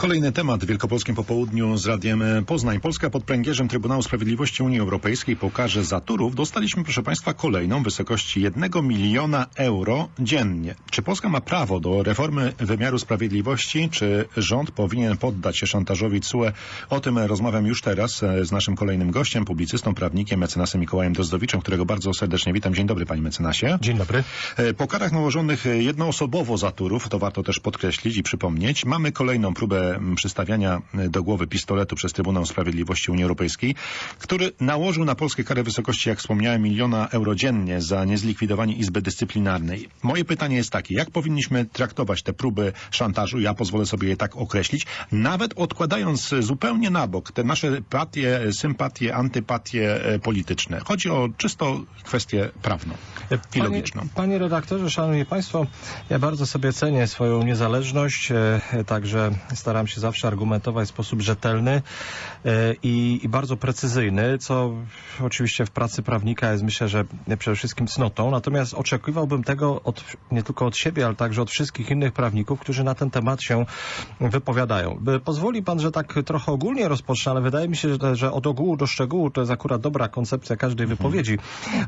Kolejny temat w Wielkopolskim Popołudniu z Radiem Poznań. Polska pod pręgierzem Trybunału Sprawiedliwości Unii Europejskiej pokaże zaturów. Dostaliśmy, proszę Państwa, kolejną w wysokości 1 miliona euro dziennie. Czy Polska ma prawo do reformy wymiaru sprawiedliwości? Czy rząd powinien poddać się szantażowi CUE? O tym rozmawiam już teraz z naszym kolejnym gościem, publicystą, prawnikiem, mecenasem Mikołajem Drozdowiczem, którego bardzo serdecznie witam. Dzień dobry, panie mecenasie. Dzień dobry. E, Po karach nałożonych jednoosobowo zaturów, to warto też podkreślić i przypomnieć, mamy kolejną próbę m, przystawiania do głowy pistoletu przez Trybunał Sprawiedliwości Unii Europejskiej, który nałożył na Polskę karę wysokości, jak wspomniałem, miliona euro dziennie za niezlikwidowanie Izby Dyscyplinarnej. Moje pytanie jest takie, jak powinniśmy traktować te próby szantażu, ja pozwolę sobie je tak określić, nawet odkładając zupełnie na bok te nasze patie, sympatie, antypatie e, polityczne. Chodzi o czysto kwestię prawną i Panie, logiczną. panie redaktorze, szanowni państwo, ja bardzo sobie cenię swoją niezależność, e, także staram się zawsze argumentować w sposób rzetelny e, i, i bardzo precyzyjny, co oczywiście w pracy prawnika jest myślę, że przede wszystkim cnotą, natomiast oczekiwałbym tego od, nie tylko od siebie, ale także od wszystkich innych prawników, którzy na ten temat się wypowiadają. By- Pozwoli pan, że tak trochę ogólnie rozpocznę, ale wydaje mi się, że, że od ogółu do szczegółu to jest akurat dobra koncepcja każdej wypowiedzi.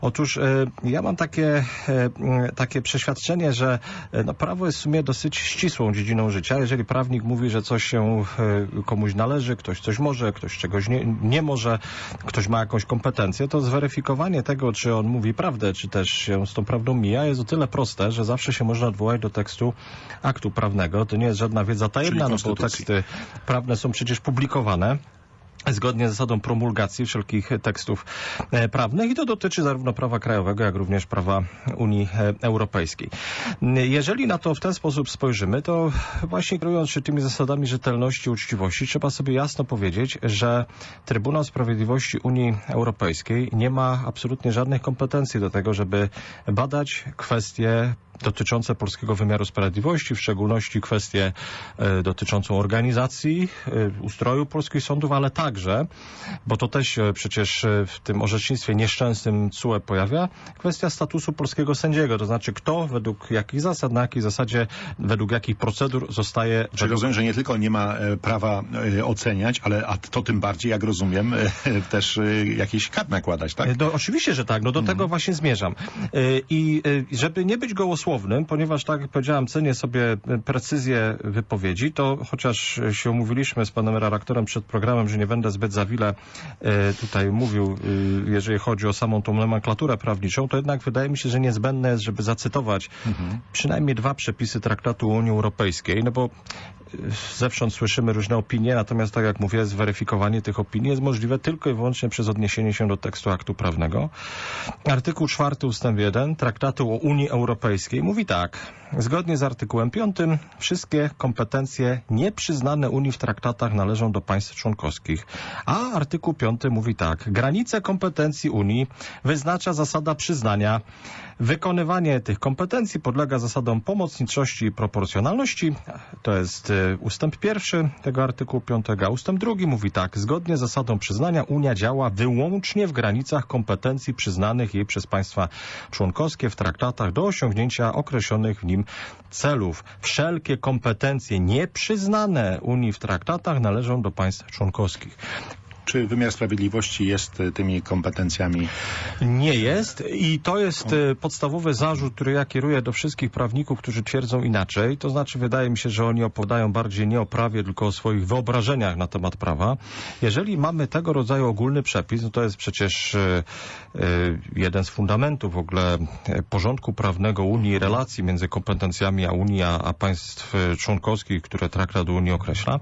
Otóż e, ja mam takie, e, takie przeświadczenie, że e, no, prawo jest w sumie dosyć ścisłą dziedziną życia. Jeżeli prawnik mówi, że coś się e, komuś należy, ktoś coś może, ktoś czegoś nie, nie może, ktoś ma jakąś kompetencję, to zweryfikowanie tego, czy on mówi prawdę, czy też się z tą prawdą mija, jest o tyle proste, że zawsze się można odwołać do tekstu aktu prawnego. To nie jest żadna wiedza tajemna, no bo teksty prawne są przecież publikowane zgodnie z zasadą promulgacji wszelkich tekstów e, prawnych i to dotyczy zarówno prawa krajowego, jak również prawa Unii e, Europejskiej. Jeżeli na to w ten sposób spojrzymy, to właśnie kierując się tymi zasadami rzetelności i uczciwości, trzeba sobie jasno powiedzieć, że Trybunał Sprawiedliwości Unii Europejskiej nie ma absolutnie żadnych kompetencji do tego, żeby badać kwestie dotyczące polskiego wymiaru sprawiedliwości, w szczególności kwestię e, dotyczącą organizacji, e, ustroju polskich sądów, ale także, bo to też się przecież e, w tym orzecznictwie nieszczęsnym CUE pojawia, kwestia statusu polskiego sędziego, to znaczy kto, według jakich zasad, na jakiej zasadzie, według jakich procedur zostaje... Czyli rozumiem, że nie tylko nie ma e, prawa e, oceniać, ale a to tym bardziej, jak rozumiem, e, też e, jakieś kar nakładać, tak? No, oczywiście, że tak. No do tego właśnie zmierzam. I żeby nie być gołosłownym, ponieważ tak jak powiedziałem, cenię sobie precyzję wypowiedzi, to chociaż się umówiliśmy z panem redaktorem przed programem, że nie będę zbyt za wiele y, tutaj mówił, y, jeżeli chodzi o samą tą nomenklaturę prawniczą, to jednak wydaje mi się, że niezbędne jest, żeby zacytować przynajmniej dwa przepisy traktatu Unii Europejskiej, no bo zewsząd słyszymy różne opinie, natomiast tak jak mówię, zweryfikowanie tych opinii jest możliwe tylko i wyłącznie przez odniesienie się do tekstu aktu prawnego. Artykuł 4 ustęp 1 Traktatu o Unii Europejskiej mówi tak. Zgodnie z artykułem 5 wszystkie kompetencje nieprzyznane Unii w traktatach należą do państw członkowskich. A artykuł 5 mówi tak. Granice kompetencji Unii wyznacza zasada przyznania. Wykonywanie tych kompetencji podlega zasadom pomocniczości i proporcjonalności. To jest y, ustęp pierwszy tego artykułu 5. A ustęp drugi mówi tak. Zgodnie z zasadą przyznania Unia działa wyłącznie w granicach kompetencji przyznanych jej przez państwa członkowskie w traktatach do osiągnięcia określonych w nim celów. Wszelkie kompetencje nieprzyznane Unii w traktatach należą do państw członkowskich. Czy wymiar sprawiedliwości jest e, tymi kompetencjami? Nie jest i to jest e, podstawowy zarzut, który ja kieruję do wszystkich prawników, którzy twierdzą inaczej. To znaczy wydaje mi się, że oni opowiadają bardziej nie o prawie, tylko o swoich wyobrażeniach na temat prawa. Jeżeli mamy tego rodzaju ogólny przepis, no to jest przecież e, jeden z fundamentów w ogóle porządku prawnego Unii, relacji między kompetencjami a Unii, a, państw członkowskich, które traktat Unii określa,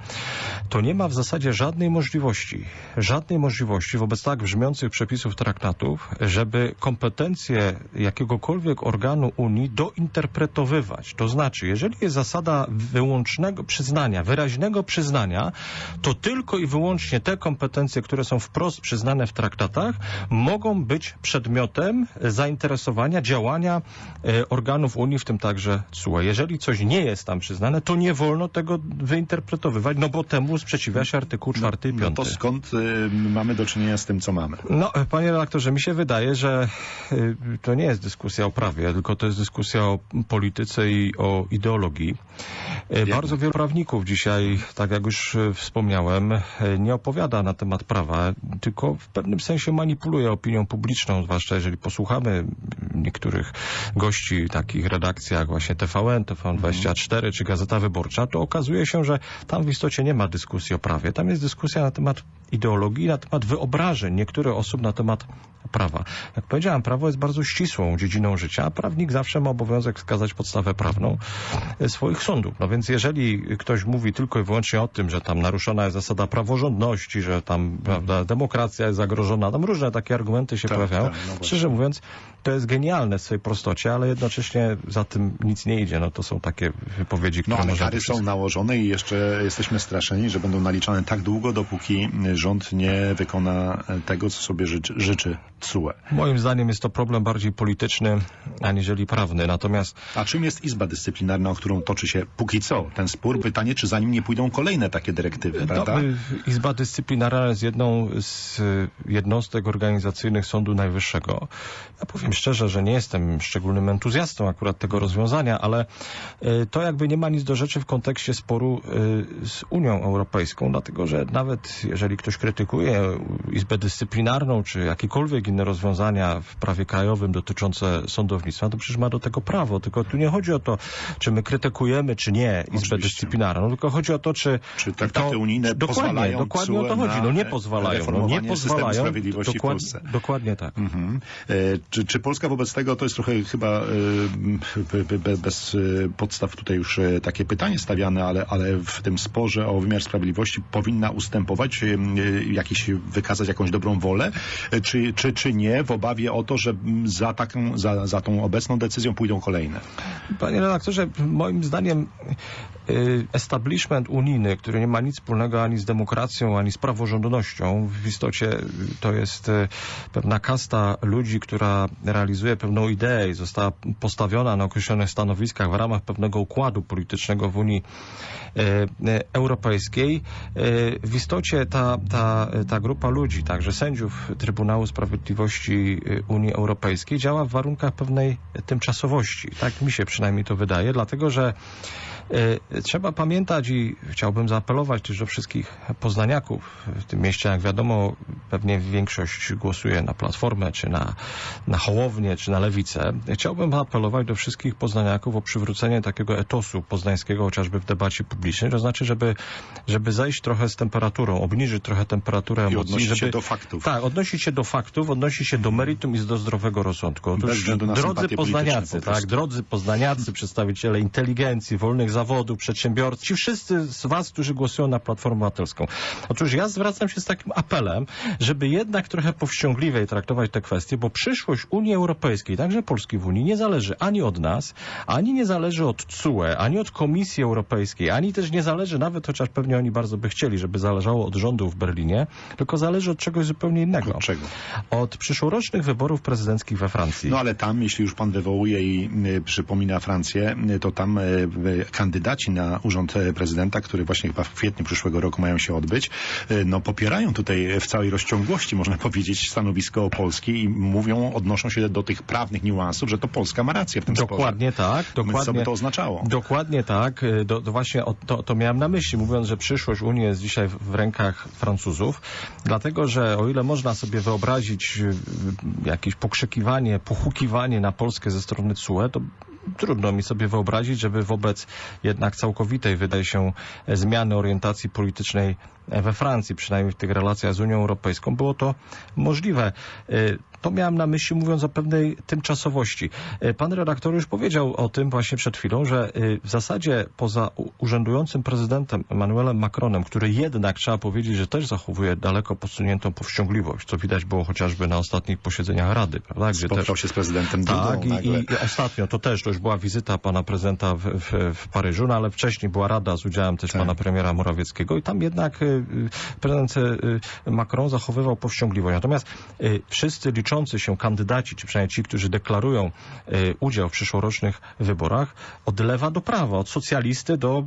to nie ma w zasadzie żadnej możliwości, żadnej możliwości wobec tak brzmiących przepisów traktatów, żeby kompetencje jakiegokolwiek organu Unii dointerpretowywać. To znaczy, jeżeli jest zasada wyłącznego przyznania, wyraźnego przyznania, to tylko i wyłącznie te kompetencje, które są wprost przyznane w traktatach, mogą być przedmiotem zainteresowania, działania e, organów Unii, w tym także CUE. Jeżeli coś nie jest tam przyznane, to nie wolno tego wyinterpretowywać, no bo temu sprzeciwia się artykuł 4 i 5. No to skąd y, mamy do czynienia z tym, co mamy? No, panie redaktorze, mi się wydaje, że y, to nie jest dyskusja o prawie, tylko to jest dyskusja o polityce i o ideologii. E, Bardzo wielu prawników dzisiaj, tak jak już wspomniałem, nie opowiada na temat prawa, tylko w pewnym sensie manipuluje opinią publiczną, zwłaszcza jeżeli posłuchamy niektórych gości takich redakcji jak właśnie TVN, TVN24 czy Gazeta Wyborcza, to okazuje się, że tam w istocie nie ma dyskusji o prawie. Tam jest dyskusja na temat ideologii, na temat wyobrażeń niektórych osób na temat prawa. Jak powiedziałem, prawo jest bardzo ścisłą dziedziną życia, a prawnik zawsze ma obowiązek wskazać podstawę prawną e, swoich sądów. No więc jeżeli ktoś mówi tylko i wyłącznie o tym, że tam naruszona jest zasada praworządności, że tam prawda, demokracja jest zagrożona, tam różne takie argumenty się Tak, pojawiają. tak, no. Szczerze mówiąc, to jest genialne w swojej prostocie, ale jednocześnie za tym nic nie idzie. No to są takie wypowiedzi, które No ale kary są nałożone i jeszcze jesteśmy straszeni, że będą naliczane tak długo, dopóki rząd nie wykona tego, co sobie życzy, życzy TSUE. Moim zdaniem jest to problem bardziej polityczny, aniżeli prawny. Natomiast A czym jest Izba Dyscyplinarna, o którą toczy się póki co ten spór? Pytanie, czy za nim nie pójdą kolejne takie dyrektywy, prawda? No, Izba Dyscyplinarna jest jedną z jednostek organizacyjnych Sądu Najwyższego. Ja powiem szczerze, że nie jestem szczególnym entuzjastą akurat tego rozwiązania, ale y, to jakby nie ma nic do rzeczy w kontekście sporu y, z Unią Europejską, dlatego że nawet jeżeli ktoś krytykuje Izbę Dyscyplinarną czy jakiekolwiek inne rozwiązania w prawie krajowym dotyczące sądownictwa, to przecież ma do tego prawo. Tylko tu nie chodzi o to, czy my krytykujemy, czy nie Izbę Oczywiście. Dyscyplinarną, tylko chodzi o to, czy Czy traktaty to- unijne dokładnie, pozwalają dokładnie o to chodzi. No nie pozwalają. No nie pozwalają. Dokładnie, dokładnie tak. Mhm. E, Czy, czy Polska wobec tego, to jest trochę chyba e, be- be- be- bez e, podstaw tutaj już e, takie pytanie stawiane, ale, ale w tym sporze o wymiar sprawiedliwości powinna ustępować, jakiś, wykazać jakąś dobrą wolę, czy, czy, czy nie, w obawie o to, że m, za, taką, za, za tą obecną decyzją pójdą kolejne? Panie redaktorze, moim zdaniem establishment unijny, który nie ma nic wspólnego ani z demokracją, ani z praworządnością, w istocie y, to jest y, pewna kasta ludzi, która realizuje pewną ideę i została postawiona na określonych stanowiskach w ramach pewnego układu politycznego w Unii y, y, Europejskiej. Y, W istocie ta, ta, ta grupa ludzi, także sędziów Trybunału Sprawiedliwości y, Unii Europejskiej działa w warunkach pewnej tymczasowości. Tak mi się przynajmniej to wydaje, dlatego że y, trzeba pamiętać i chciałbym zaapelować też do wszystkich poznaniaków w tym mieście, jak wiadomo, pewnie większość głosuje na Platformę, czy na, na Hołownię, czy na Lewicę. Chciałbym apelować do wszystkich poznaniaków o przywrócenie takiego etosu poznańskiego, chociażby w debacie publicznej, to znaczy, żeby, żeby zejść trochę z temperaturą, obniżyć trochę temperaturę I emocji, odnosić żeby... się do faktów. Tak, odnosić się do faktów, odnosić się do meritum i do zdrowego rozsądku. Na drodzy poznaniacy, po tak, drodzy poznaniacy, przedstawiciele inteligencji, wolnych zawodów, przedsiębiorcy, ci wszyscy z was, którzy głosują na Platformę Obywatelską. Otóż ja zwracam się z takim apelem, żeby jednak trochę powściągliwiej traktować te kwestie, bo przyszłość Unii Europejskiej, także Polski w Unii, nie zależy ani od nas, ani nie zależy od CUE, ani od Komisji Europejskiej, ani też nie zależy nawet, chociaż pewnie oni bardzo by chcieli, żeby zależało od rządu w Berlinie, tylko zależy od czegoś zupełnie innego. Od czego? Od przyszłorocznych wyborów prezydenckich we Francji. No ale tam, jeśli już pan wywołuje i y, przypomina Francję, y, to tam y, kandydaci na urząd y, prezydenta, który właśnie chyba w kwietniu przyszłego roku mają się odbyć, y, no popierają tutaj w całej rozciągłości, można powiedzieć, stanowisko Polski i mówią, odnoszą się do tych prawnych niuansów, że to Polska ma rację w tym Dokładnie tak. sporze. Więc co Dokładnie, by to oznaczało? Dokładnie tak. Y, Do, do właśnie o, to, to miałem na myśli, mówiąc, że przyszłość Unii jest dzisiaj w, rękach Francuzów, dlatego że o ile można sobie wyobrazić jakieś pokrzykiwanie, pochukiwanie na Polskę ze strony CUE, to trudno mi sobie wyobrazić, żeby wobec jednak całkowitej, wydaje się, zmiany orientacji politycznej we Francji, przynajmniej w tych relacjach z Unią Europejską, było to możliwe. Y, To miałem na myśli, mówiąc o pewnej tymczasowości. Y, Pan redaktor już powiedział o tym właśnie przed chwilą, że y, w zasadzie poza urzędującym prezydentem Emmanuelem Macronem, który jednak trzeba powiedzieć, że też zachowuje daleko posuniętą powściągliwość, co widać było chociażby na ostatnich posiedzeniach Rady, prawda? Gdzie Spotkał się z prezydentem Dudą tak, i, nagle. i, i ostatnio to też, to już była wizyta pana prezydenta w, w, w Paryżu, no ale wcześniej była rada z udziałem też Tak. pana premiera Morawieckiego i tam jednak y, prezydent y, Macron zachowywał powściągliwość. Natomiast y, wszyscy liczący się kandydaci, czy przynajmniej ci, którzy deklarują udział w przyszłorocznych wyborach, od lewa do prawa, od socjalisty do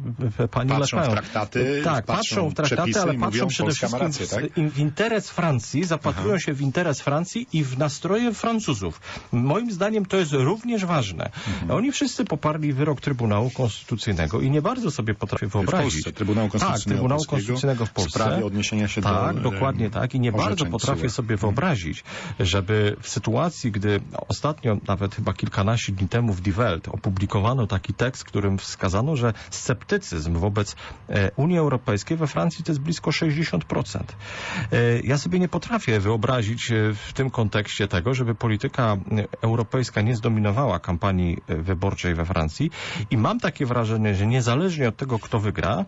pani Patrzą Le w Pen. traktaty, tak, patrzą w traktaty, ale patrzą mówią, przede Polska wszystkim rację, w, tak? w interes Francji, zapatrują się w interes Francji i w nastroje Francuzów. Moim zdaniem to jest również ważne. Mhm. Oni wszyscy poparli wyrok Trybunału Konstytucyjnego i nie bardzo sobie potrafię W wyobrazić. Polsce, Trybunału tak, Konstytucyjnego, Trybunału Polskiego Konstytucyjnego w w Polsce. sprawie odniesienia się tak, do... e, dokładnie tak. I nie bardzo potrafię sobie wyobrazić, żeby w sytuacji, gdy ostatnio, nawet chyba kilkanaście dni temu w Die Welt opublikowano taki tekst, w którym wskazano, że sceptycyzm wobec e, Unii Europejskiej we Francji to jest blisko 60%. E, ja sobie nie potrafię wyobrazić w tym kontekście tego, żeby polityka europejska nie zdominowała kampanii wyborczej we Francji i mam takie wrażenie, że niezależnie od tego, kto wygra,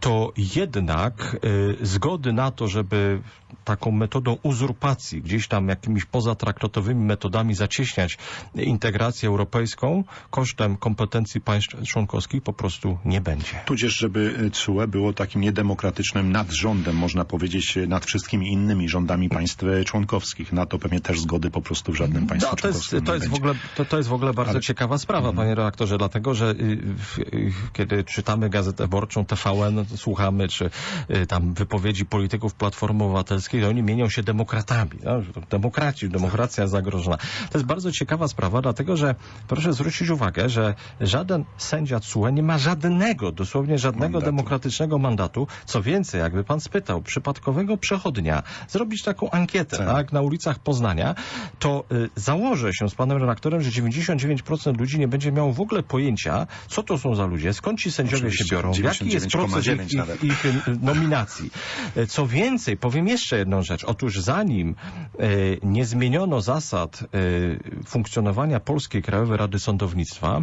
to jednak zgody na to, żeby taką metodą uzurpacji, gdzieś tam jakimiś pozatraktatowymi metodami zacieśniać integrację europejską kosztem kompetencji państw członkowskich po prostu nie będzie. Tudzież, żeby CUE było takim niedemokratycznym nadrządem, można powiedzieć, nad wszystkimi innymi rządami państw członkowskich. Na to pewnie też zgody po prostu w żadnym państwie No, to, jest, członkowskim to, nie jest w ogóle, to, to jest w ogóle bardzo Ale- ciekawa sprawa, panie redaktorze, dlatego że y, y, kiedy czytamy Gazetę Wyborczą TVN, słuchamy, czy y, tam wypowiedzi polityków Platformy Obywatelskiej, to oni mienią się demokratami. No, że demokraci, demokracja zagrożona. To jest bardzo ciekawa sprawa, dlatego że proszę zwrócić uwagę, że żaden sędzia CUE nie ma żadnego, dosłownie żadnego Mandatu. demokratycznego mandatu. Co więcej, jakby pan spytał przypadkowego przechodnia, zrobić taką ankietę, Tak. tak, na ulicach Poznania, to y, założę się z panem redaktorem, że 99% ludzi nie będzie miało w ogóle pojęcia, co to są za ludzie, skąd ci sędziowie Oczywiście, się biorą, jaki jest proces 99,9 ich, ich, ich y, nominacji. Y, Co więcej, powiem jeszcze jedną rzecz. Otóż zanim y, nie zmieniono zasad y, funkcjonowania Polskiej Krajowej Rady Sądownictwa,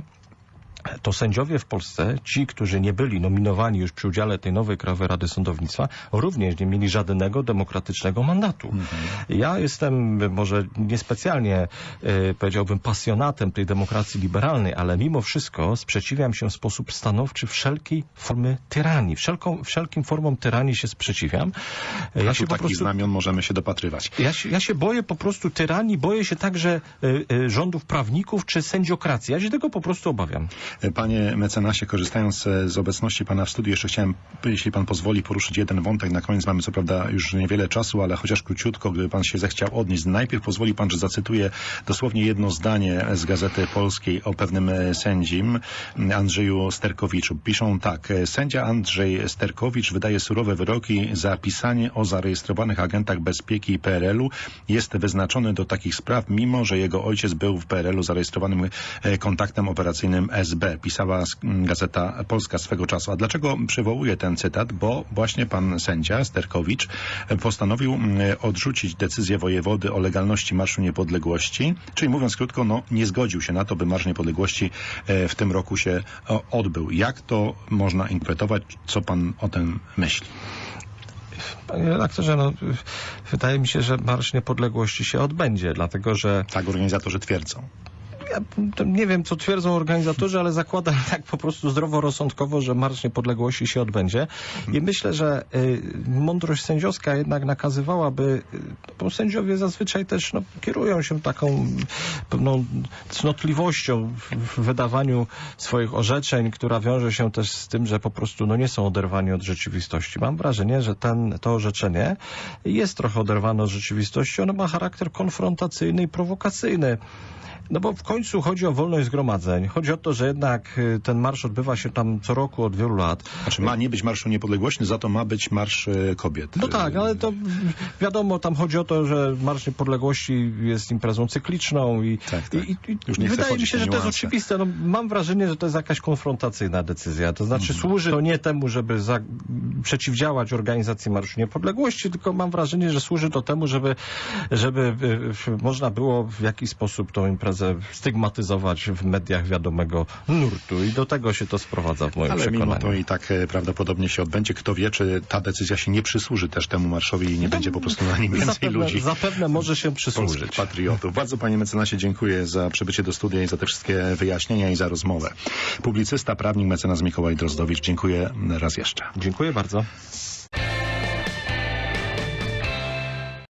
to sędziowie w Polsce, ci, którzy nie byli nominowani już przy udziale tej nowej Krajowej Rady Sądownictwa, również nie mieli żadnego demokratycznego mandatu. Ja jestem może niespecjalnie, e, powiedziałbym, pasjonatem tej demokracji liberalnej, ale mimo wszystko sprzeciwiam się w sposób stanowczy wszelkiej formy tyranii. Wszelką, wszelkim formom tyranii się sprzeciwiam. E, A Ja tu się po takich prostu znamion możemy się dopatrywać. ja się, ja się boję po prostu tyranii, boję się także y, y, rządów prawników czy sędziokracji. Ja się tego po prostu obawiam. Panie mecenasie, korzystając e, z obecności pana w studiu, jeszcze chciałem, jeśli pan pozwoli, poruszyć jeden wątek. Na koniec mamy co prawda już niewiele czasu, ale chociaż króciutko, gdyby pan się zechciał odnieść. Najpierw pozwoli pan, że zacytuję dosłownie jedno zdanie z Gazety Polskiej o pewnym e, sędzim, Andrzeju Sterkowiczu. Piszą tak. e, Sędzia Andrzej Sterkowicz wydaje surowe wyroki za pisanie o zarejestrowanych agentach bezpieki PRL-u. Jest wyznaczony do takich spraw, mimo że jego ojciec był w PRL-u zarejestrowanym kontaktem operacyjnym SB. Pisała Gazeta Polska swego czasu. A dlaczego przywołuję ten cytat? Bo właśnie pan sędzia Sterkowicz e, postanowił odrzucić decyzję wojewody o legalności Marszu Niepodległości, czyli mówiąc krótko, no, nie zgodził się na to, by Marsz Niepodległości e, w tym roku się o, odbył. Jak to można interpretować? Co pan o tym myśli? Panie redaktorze, no, wydaje mi się, że Marsz Niepodległości się odbędzie, dlatego że Tak organizatorzy twierdzą. Ja nie wiem, co twierdzą organizatorzy, ale zakładam tak po prostu zdroworozsądkowo, że Marsz Niepodległości się odbędzie. I myślę, że y, mądrość sędziowska jednak nakazywałaby, y, bo sędziowie zazwyczaj też no, kierują się taką pewną cnotliwością w wydawaniu swoich orzeczeń, która wiąże się też z tym, że po prostu no, nie są oderwani od rzeczywistości. Mam wrażenie, że ten, to orzeczenie jest trochę oderwane od rzeczywistości. Ono ma charakter konfrontacyjny i prowokacyjny. No bo w końcu chodzi o wolność zgromadzeń. Chodzi o to, że jednak y, ten marsz odbywa się tam co roku od wielu lat. Znaczy ma nie być Marszu Niepodległości, za to ma być Marsz e, Kobiet. No tak, ale to wiadomo, tam chodzi o to, że Marsz Niepodległości jest imprezą cykliczną i, Tak, tak. i, i, Już nie wydaje mi się, że to jest oczywiste. No, mam wrażenie, że to jest jakaś konfrontacyjna decyzja. To znaczy Mhm. służy to nie temu, żeby za, przeciwdziałać organizacji Marszu Niepodległości, tylko mam wrażenie, że służy to temu, żeby, żeby można było w jakiś sposób tą imprezę stygmatyzować w mediach wiadomego nurtu i do tego się to sprowadza w moim Ale przekonaniu. mimo to i tak e, prawdopodobnie się odbędzie. Kto wie, czy ta decyzja się nie przysłuży też temu marszowi i nie będzie po prostu na nim więcej zapewne, ludzi. zapewne może się przysłużyć. patriotów. Bardzo panie mecenasie dziękuję za przybycie do studia i za te wszystkie wyjaśnienia i za rozmowę. Publicysta, prawnik, mecenas Mikołaj Drozdowicz. Dziękuję raz jeszcze. Dziękuję bardzo.